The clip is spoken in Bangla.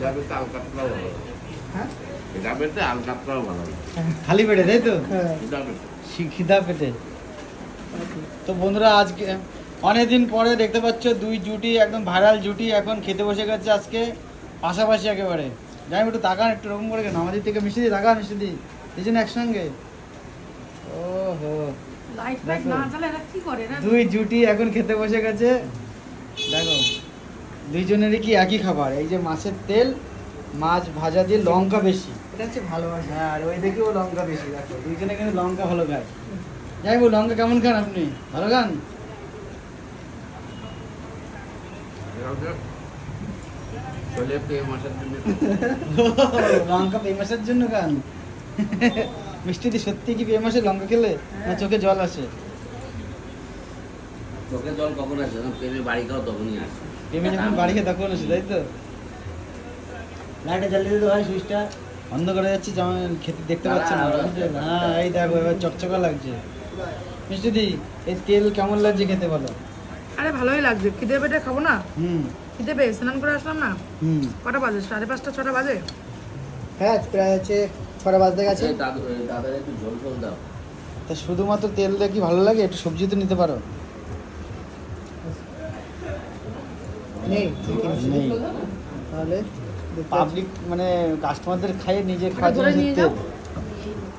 ডাবেতে আলকাতরাও ভালো হ্যাঁ? ডাবেতে আলকাতরাও ভালো খালি পেটে তাই তো? হ্যাঁ। খিদা পেটে। তো বন্ধুরা আজকে অনেকদিন পরে দেখতে পাচ্ছ দুই জুটি একদম ভাইরাল জুটি এখন খেতে বসে গেছে আজকে পাশাপাশি একেবারে। যাই একটু তাকান একটু রকম করে কেন? আমাদের থেকে মিষ্টি দি তাকান মিষ্টি দি। দুজন একসঙ্গে। ও হো দেখো। না জ্বালে এরা কি করে? এরা দুই জুটি এখন খেতে বসে গেছে। দেখো। দুইজনেরই কি একই খাবার? এই যে মাছের তেল মাছ ভাজা দিয়ে লঙ্কা বেশি। এটা হচ্ছে ভালোবাসা। হ্যাঁ আর ওই দিকেও লঙ্কা বেশি দেখো। দুইজনে কিন্তু লঙ্কা ভালো খায়। যাই বল লঙ্কা কেমন খান আপনি? ভালো খান? লঙ্কা ফেমাসের জন্য খান। মিষ্টি দি সত্যি কি ফেমাসে লঙ্কা খেলে? না চোখে জল আসে? চোখে জল কখন আসে? যখন প্রেমে বাড়ি খাও তখনই আসে। প্রেমে যখন বাড়ি খেয়ে তখন আসে তাই তো? লাইটে জ্বালিয়ে দিতে হয় সুইচটা। বন্ধ করে যাচ্ছি যেমন খেতে দেখতে না হ্যাঁ এই দেখো এবার চকচকা লাগছে। মিষ্টি দি এই তেল কেমন লাগছে খেতে বলো? আরে ভালোই লাগছে। খিদে পেটে খাব না? হুম। খিদে পেয়ে স্নান করে আসলাম না? হুম। কটা বাজে? সাড়ে পাঁচটা ছটা বাজে? হ্যাঁ প্রায় হচ্ছে ছটা বাজতে গেছে। দাদু একটু ঝোল ঝোল দাও। তা শুধুমাত্র তেল দিয়ে কি ভালো লাগে? একটু সবজি তো নিতে পারো। নেই নেই। তাহলে পাবলিক মানে কাস্টমারদের খাইয়ে নিজে খাওয়া জন্য নিয়ে যাও।